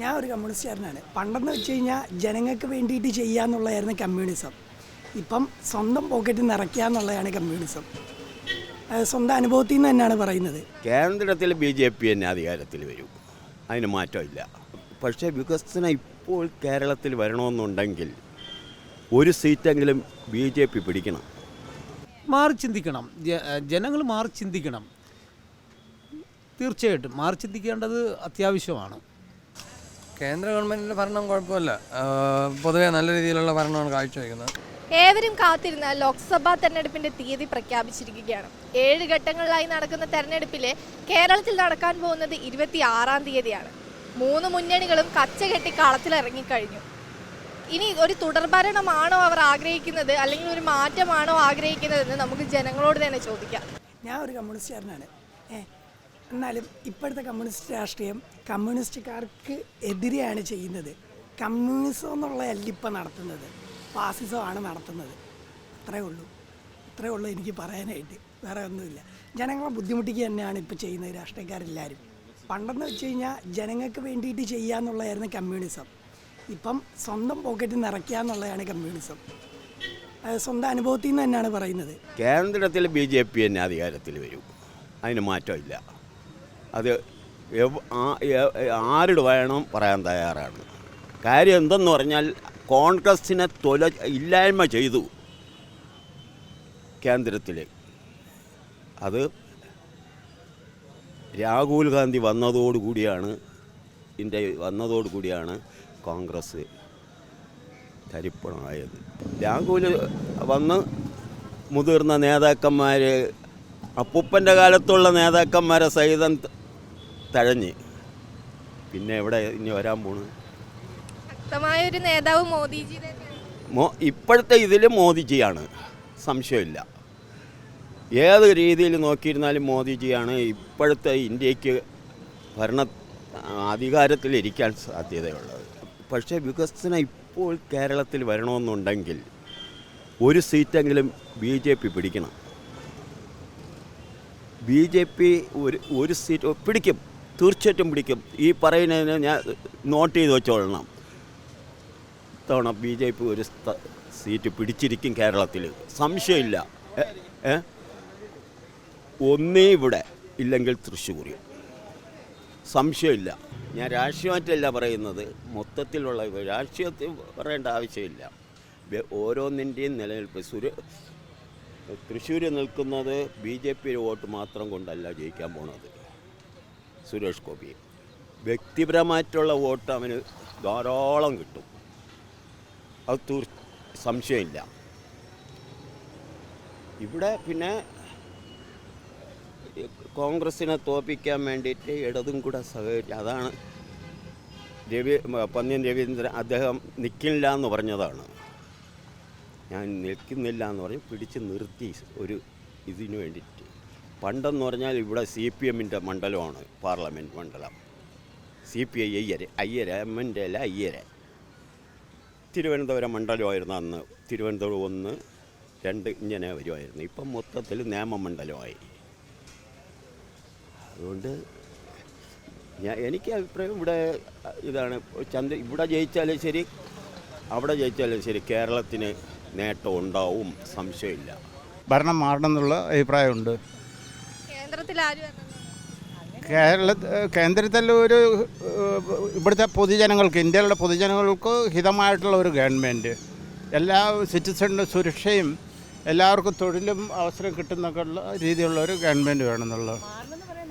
ഞാൻ ഒരു കമ്മ്യൂണിസ്റ്റുകാരനാണ്. പണ്ടെന്ന് വെച്ച് കഴിഞ്ഞാൽ ജനങ്ങൾക്ക് വേണ്ടിയിട്ട് ചെയ്യാന്നുള്ളതായിരുന്നു കമ്മ്യൂണിസം. ഇപ്പം സ്വന്തം പോക്കറ്റിൽ നിറയ്ക്കുക എന്നുള്ളതാണ് കമ്മ്യൂണിസം. സ്വന്തം അനുഭവത്തിൽ നിന്ന് തന്നെയാണ് പറയുന്നത്. കേന്ദ്രത്തിൽ ബി ജെ പി തന്നെ അധികാരത്തിൽ വരും. അതിന് മാറ്റമില്ല. പക്ഷേ വികസനം ഇപ്പോൾ കേരളത്തിൽ വരണമെന്നുണ്ടെങ്കിൽ ഒരു സീറ്റെങ്കിലും ബി ജെ പി പിടിക്കണം. മാറി ചിന്തിക്കണം. ജനങ്ങൾ മാറി ചിന്തിക്കണം. തീർച്ചയായിട്ടും മാറി ചിന്തിക്കേണ്ടത് അത്യാവശ്യമാണ്. കേന്ദ്ര ഗവൺമെന്റിന്റെ ഭരണം കുഴപ്പമില്ല. പൊതുവെ നല്ല രീതിയിലുള്ള ഭരണമാണ് കാഴ്ചവെക്കുന്നത്. ഏവരും കാത്തിരുന്ന ലോക്സഭാ തെരഞ്ഞെടുപ്പിന്റെ തീയതി പ്രഖ്യാപിച്ചിരിക്കുകയാണ്. ഏഴ് ഘട്ടങ്ങളിലായി നടക്കുന്ന തെരഞ്ഞെടുപ്പിലെ കേരളത്തിൽ നടക്കാൻ പോകുന്നത് ഇരുപത്തി ആറാം തീയതിയാണ്. മൂന്ന് മുന്നണികളും കച്ചകെട്ടി കളത്തിലിറങ്ങിക്കഴിഞ്ഞു ഇനി ഒരു തുടർഭരണമാണോ അവർ ആഗ്രഹിക്കുന്നത്? അല്ലെങ്കിൽ ഒരു മാറ്റമാണോ ആഗ്രഹിക്കുന്നതെന്ന് നമുക്ക് ജനങ്ങളോട് തന്നെ ചോദിക്കാം. ഞാൻ ഒരു കമ്മ്യൂണിസ്റ്റുകാരനാണ്. ഏ എന്നാലും ഇപ്പോഴത്തെ കമ്മ്യൂണിസ്റ്റ് രാഷ്ട്രീയം കമ്മ്യൂണിസ്റ്റുകാർക്ക് എതിരെയാണ് ചെയ്യുന്നത്. കമ്മ്യൂണിസം എന്നുള്ളതല്ല ഇപ്പം നടത്തുന്നത്. ഫാസിസമാണ് നടത്തുന്നത്. അത്രേ ഉള്ളൂ. അത്രേ ഉള്ളൂ എനിക്ക് പറയാനായിട്ട്. വേറെ ഒന്നുമില്ല. ജനങ്ങളെ ബുദ്ധിമുട്ടിക്കുക തന്നെയാണ് ഇപ്പോൾ ചെയ്യുന്നത് രാഷ്ട്രീയക്കാരെല്ലാവരും. പണ്ടെന്ന് വെച്ച് കഴിഞ്ഞാൽ ജനങ്ങൾക്ക് വേണ്ടിയിട്ട് ചെയ്യുക എന്നുള്ളതായിരുന്നു കമ്മ്യൂണിസം. ഇപ്പം സ്വന്തം പോക്കറ്റിൽ നിറയ്ക്കുക എന്നുള്ളതാണ് കമ്മ്യൂണിസം. സ്വന്തം അനുഭവത്തിൽ നിന്ന് തന്നെയാണ് പറയുന്നത്. കേന്ദ്രത്തിൽ ബി ജെ പി തന്നെ അധികാരത്തിൽ വരും. അതിന് മാറ്റമില്ല. അത് ആരുടെ വേണം പറയാൻ തയ്യാറാണ്. കാര്യം എന്തെന്ന് പറഞ്ഞാൽ കോൺഗ്രസിനെ തൊല ഇല്ലായ്മ ചെയ്തു കേന്ദ്രത്തിൽ അത് രാഹുൽ ഗാന്ധി വന്നതോടുകൂടിയാണ് ഇന്ത്യ വന്നതോടുകൂടിയാണ് കോൺഗ്രസ് തരിപ്പണമായത്. രാഹുൽ വന്ന് മുതിർന്ന നേതാക്കന്മാർ അപ്പൂപ്പന്റെ കാലത്തുള്ള നേതാക്കന്മാരെ സഹിതം തഴഞ്ഞ്. പിന്നെ എവിടെ ഇനി വരാൻ പോണ്? ശക്തമായ ഒരു നേതാവ് മോദിജി മോ ഇപ്പോഴത്തെ ഇതിൽ മോദിജിയാണ്. സംശയമില്ല. ഏത് രീതിയിൽ നോക്കിയിരുന്നാലും മോദിജിയാണ് ഇപ്പോഴത്തെ ഇന്ത്യയ്ക്ക് ഭരണ അധികാരത്തിലിരിക്കാൻ സാധ്യതയുള്ളത്. പക്ഷേ വികസനം ഇപ്പോൾ കേരളത്തിൽ വരണമെന്നുണ്ടെങ്കിൽ ഒരു സീറ്റെങ്കിലും ബി ജെ പി പിടിക്കണം. ബി ജെ പി ഒരു ഒരു സീറ്റ് പിടിക്കും. തീർച്ചയായിട്ടും പിടിക്കും. ഈ പറയുന്നതിന് ഞാൻ നോട്ട് ചെയ്ത് വെച്ചോളണം. ഇത്തവണ ബി ജെ പി ഒരു സീറ്റ് പിടിച്ചിരിക്കും കേരളത്തിൽ സംശയമില്ല? ഒന്നേ ഇവിടെ ഇല്ലെങ്കിൽ തൃശ്ശൂർ സംശയമില്ല. ഞാൻ രാഷ്ട്രീയമായിട്ടല്ല പറയുന്നത്. മൊത്തത്തിലുള്ള രാഷ്ട്രീയത്തിൽ പറയേണ്ട ആവശ്യമില്ല. ഓരോന്നിന്റെയും നിലനിൽപ്പ്. സുര തൃശ്ശൂർ നിൽക്കുന്നത് ബി ജെ പി വോട്ട് മാത്രം കൊണ്ടല്ല ജയിക്കാൻ പോണത്. സുരേഷ് ഗോപിയെ വ്യക്തിപരമായിട്ടുള്ള വോട്ട് അവന് ധാരാളം കിട്ടും. അത് തീർ സംശയമില്ല. ഇവിടെ പിന്നെ കോൺഗ്രസിനെ തോപ്പിക്കാൻ വേണ്ടിയിട്ട് ഇടതും കൂടെ സഹകരിച്ചു അതാണ് രവി പന്നിയൻ രവീന്ദ്രൻ അദ്ദേഹം നിൽക്കില്ല എന്ന് പറഞ്ഞതാണ്. ഞാൻ നിൽക്കുന്നില്ല എന്ന് പറഞ്ഞ് പിടിച്ച് നിർത്തി ഒരു ഇതിനു വേണ്ടിയിട്ട്. പണ്ടെന്ന് പറഞ്ഞാൽ ഇവിടെ സി പി എമ്മിന്റെ മണ്ഡലമാണ് പാർലമെന്റ് മണ്ഡലം. സി പി ഐ അയ്യര് അയ്യര് എമ്മിന്റെ അല്ല അയ്യര്. തിരുവനന്തപുരം മണ്ഡലമായിരുന്നു അന്ന് തിരുവനന്തപുരം ഒന്ന് രണ്ട് ഇങ്ങനെ വരുമായിരുന്നു. ഇപ്പം മൊത്തത്തിൽ നിയമമണ്ഡലമായി അതുകൊണ്ട് ഞാൻ എനിക്ക് അഭിപ്രായം ഇവിടെ ഇതാണ്. ചന്ദ്ര ഇവിടെ ജയിച്ചാലും ശരി അവിടെ ജയിച്ചാലും ശരി കേരളത്തിന് നേട്ടം ഉണ്ടാവും സംശയമില്ല. ഭരണം മാറണം എന്നുള്ള അഭിപ്രായമുണ്ട്. കേന്ദ്രത്തിൽ ആര് വരണം കേരള കേന്ദ്രത്തിൽ ഒരു ഇവിടുത്തെ പൊതുജനങ്ങൾക്ക് ഇന്ത്യയിലുള്ള പൊതുജനങ്ങൾക്ക് ഹിതമായിട്ടുള്ള ഒരു ഗവൺമെന്റ് എല്ലാ സിറ്റിസണിന്റെ സുരക്ഷയും എല്ലാവർക്കും തൊഴിലും അവസരം കിട്ടുന്നൊക്കെ ഉള്ള രീതിയിലുള്ള ഒരു ഗവൺമെന്റ് വേണമെന്നുള്ളത്.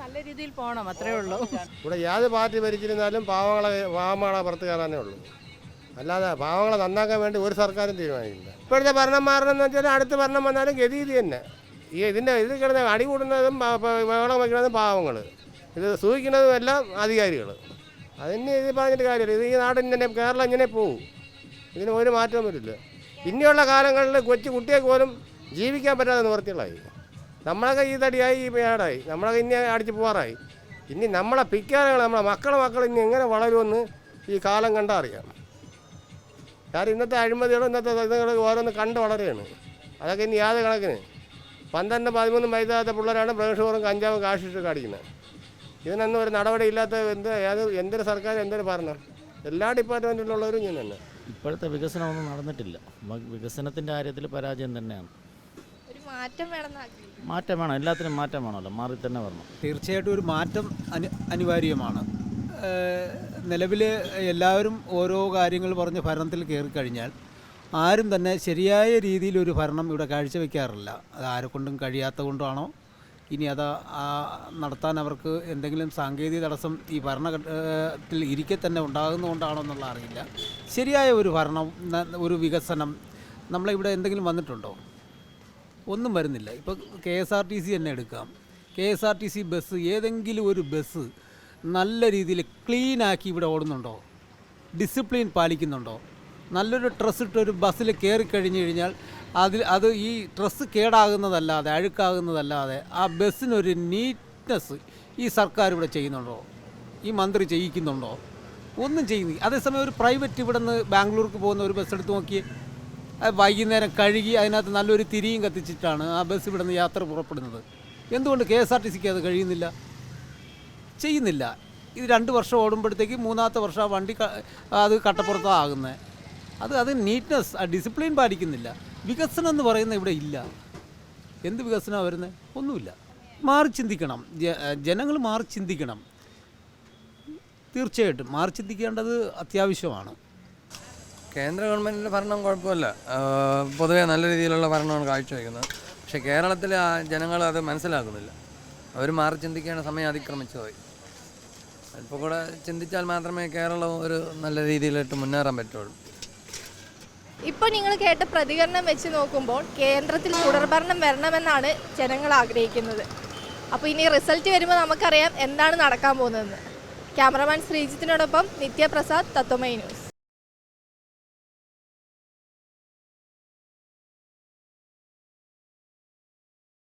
നല്ല രീതിയിൽ പോകണം അത്രേ ഉള്ളൂ. ഇവിടെ ഏത് പാർട്ടി ഭരിച്ചിരുന്നാലും പാവങ്ങളെ പാവങ്ങളെ പുറത്ത് കയറാനേ ഉള്ളൂ. അല്ലാതെ പാവങ്ങളെ നന്നാക്കാൻ വേണ്ടി ഒരു സർക്കാരും തീരുമാനിക്കില്ല. ഇപ്പോഴത്തെ ഭരണം മാറണമെന്ന് വെച്ചാൽ അടുത്ത ഭരണം വന്നാലും ഗതി തന്നെ. ഈ ഇതിന്റെ ഇതിൽ കിടന്ന് അടി കൂടുന്നതും വെള്ളം വയ്ക്കുന്നതും പാവങ്ങൾ. ഇത് സൂഹിക്കുന്നതും എല്ലാം അധികാരികൾ. അതിന് ഇത് പറഞ്ഞിട്ട് കാര്യമില്ല. ഇത് ഈ നാട് ഇങ്ങനെ കേരളം ഇങ്ങനെ പോകും ഇതിന് ഒരു മാറ്റവും വരില്ല. ഇനിയുള്ള കാലങ്ങളിൽ കൊച്ചു കുട്ടിയെ പോലും ജീവിക്കാൻ പറ്റാതെ നിവർത്തികളായി. നമ്മളൊക്കെ ഈ തടിയായി ഈ പേടായി. നമ്മളൊക്കെ ഇനി അടിച്ച് പോകാറായി ഇനി നമ്മളെ പിക്കാറുകൾ നമ്മളെ മക്കളെ മക്കൾ ഇനി എങ്ങനെ വളരുമെന്ന് ഈ കാലം കണ്ടാൽ അറിയാം. കാരണം ഇന്നത്തെ അഴിമതികളും ഇന്നത്തെ ഇതുകൾ ഓരോന്ന് കണ്ട് വളരുകയാണ് അതൊക്കെ ഇനി യാതൊരു കണക്കിന് പന്ത്രണ്ട് പതിമൂന്നും വയസ്സാത്ത പിള്ളേരാണ് പ്രവേശനവും കഞ്ചാവും കാശിട്ട് കാണിക്കുന്നത് ഇതിനൊന്നും ഒരു നടപടി ഇല്ലാത്ത എന്ത് ഏത് എന്തൊരു സർക്കാർ എന്തൊരു ഭരണം? എല്ലാ ഡിപ്പാർട്ട്മെന്റിലുള്ളവരും ഞാൻ തന്നെ. ഇപ്പോഴത്തെ വികസനമൊന്നും നടന്നിട്ടില്ല. വികസനത്തിന്റെ കാര്യത്തിൽ പരാജയം തന്നെയാണ്. ഒരു മാറ്റം വേണം മാറ്റം വേണം. എല്ലാത്തിനും മാറ്റം വേണമല്ലോ. മാറി തന്നെ വരണം. തീർച്ചയായിട്ടും ഒരു മാറ്റം അനി അനിവാര്യമാണ്. നിലവിൽ എല്ലാവരും ഓരോ കാര്യങ്ങൾ പറഞ്ഞ് ഭരണത്തിൽ കയറി കഴിഞ്ഞാൽ ആരും തന്നെ ശരിയായ രീതിയിൽ ഒരു ഭരണം ഇവിടെ കാഴ്ചവെക്കാറില്ല. അത് ആരെക്കൊണ്ടും കഴിയാത്ത കൊണ്ടാണോ? ഇനി അത് നടത്താൻ അവർക്ക് എന്തെങ്കിലും സാങ്കേതിക തടസ്സം ഈ ഭരണഘട്ടത്തിൽ ഇരിക്കെ തന്നെ ഉണ്ടാകുന്നതുകൊണ്ടാണോ എന്നുള്ള അറിയില്ല. ശരിയായ ഒരു ഭരണം ഒരു വികസനം നമ്മളിവിടെ എന്തെങ്കിലും വന്നിട്ടുണ്ടോ? ഒന്നും വരുന്നില്ല. ഇപ്പോൾ K S R T C തന്നെ എടുക്കാം. K S R T C bus ഏതെങ്കിലും ഒരു ബസ് നല്ല രീതിയിൽ ക്ലീനാക്കി ഇവിടെ ഓടുന്നുണ്ടോ? ഡിസിപ്ലിൻ പാലിക്കുന്നുണ്ടോ? നല്ലൊരു ഡ്രസ്സ് ഇട്ട് ഒരു ബസ്സിൽ കയറി കഴിഞ്ഞു കഴിഞ്ഞാൽ അതിൽ അത് ഈ ഡ്രസ്സ് കേടാകുന്നതല്ലാതെ അഴുക്കാകുന്നതല്ലാതെ ആ ബസ്സിനൊരു നീറ്റ്നെസ് ഈ സർക്കാർ ഇവിടെ ചെയ്യുന്നുണ്ടോ? ഈ മന്ത്രി ചെയ്യിക്കുന്നുണ്ടോ? ഒന്നും ചെയ്യുന്നില്ല. അതേസമയം ഒരു പ്രൈവറ്റ് ഇവിടെ നിന്ന് ബാംഗ്ലൂർക്ക് പോകുന്ന ഒരു ബസ് എടുത്ത് നോക്കി അത് വൈകുന്നേരം കഴുകി അതിനകത്ത് നല്ലൊരു തിരിയും കത്തിച്ചിട്ടാണ് ആ ബസ് ഇവിടെ നിന്ന് യാത്ര പുറപ്പെടുന്നത്. എന്തുകൊണ്ട് കെ എസ് ആർ ടി സിക്ക് അത് കഴിയുന്നില്ല? ചെയ്യുന്നില്ല. ഇത് രണ്ട് വർഷം ഓടുമ്പോഴത്തേക്ക് മൂന്നാമത്തെ വർഷം ആ വണ്ടി അത് കട്ടപ്പുറത്താകുന്നത് അത് അത് നീറ്റ്നെസ് ആ ഡിസിപ്ലിൻ പാലിക്കുന്നില്ല. വികസനം എന്ന് പറയുന്ന ഇവിടെ ഇല്ല. എന്ത് വികസനമാണ് വരുന്നത് ഒന്നുമില്ല. മാറി ചിന്തിക്കണം. ജനങ്ങൾ മാറി ചിന്തിക്കണം. തീർച്ചയായിട്ടും. മാറി ചിന്തിക്കേണ്ടത് അത്യാവശ്യമാണ്. കേന്ദ്ര ഗവൺമെന്റിന്റെ ഭരണം കുഴപ്പമില്ല. പൊതുവേ നല്ല രീതിയിലുള്ള ഭരണമാണ് കാഴ്ചവെക്കുന്നത്. പക്ഷേ കേരളത്തിലെ ജനങ്ങൾ അത് മനസ്സിലാക്കുന്നില്ല. അവർ മാറി ചിന്തിക്കേണ്ട സമയം അതിക്രമിച്ചു പോയി. അല്പം കൂടെ ചിന്തിച്ചാൽ മാത്രമേ കേരളം ഒരു നല്ല രീതിയിലായിട്ട് മുന്നേറാൻ പറ്റുള്ളൂ. ഇപ്പോൾ നിങ്ങൾ കേട്ട പ്രതികരണം വെച്ച് നോക്കുമ്പോൾ കേന്ദ്രത്തിൽ തുടർഭരണം വരണമെന്നാണ് ജനങ്ങൾ ആഗ്രഹിക്കുന്നത്. അപ്പോൾ ഇനി റിസൾട്ട് വരുമ്പോൾ നമുക്കറിയാം എന്താണ് നടക്കാൻ പോകുന്നതെന്ന്. ക്യാമറമാൻ ശ്രീജിത്തിനോടൊപ്പം നിത്യപ്രസാദ് തത്വമൈ ന്യൂസ്.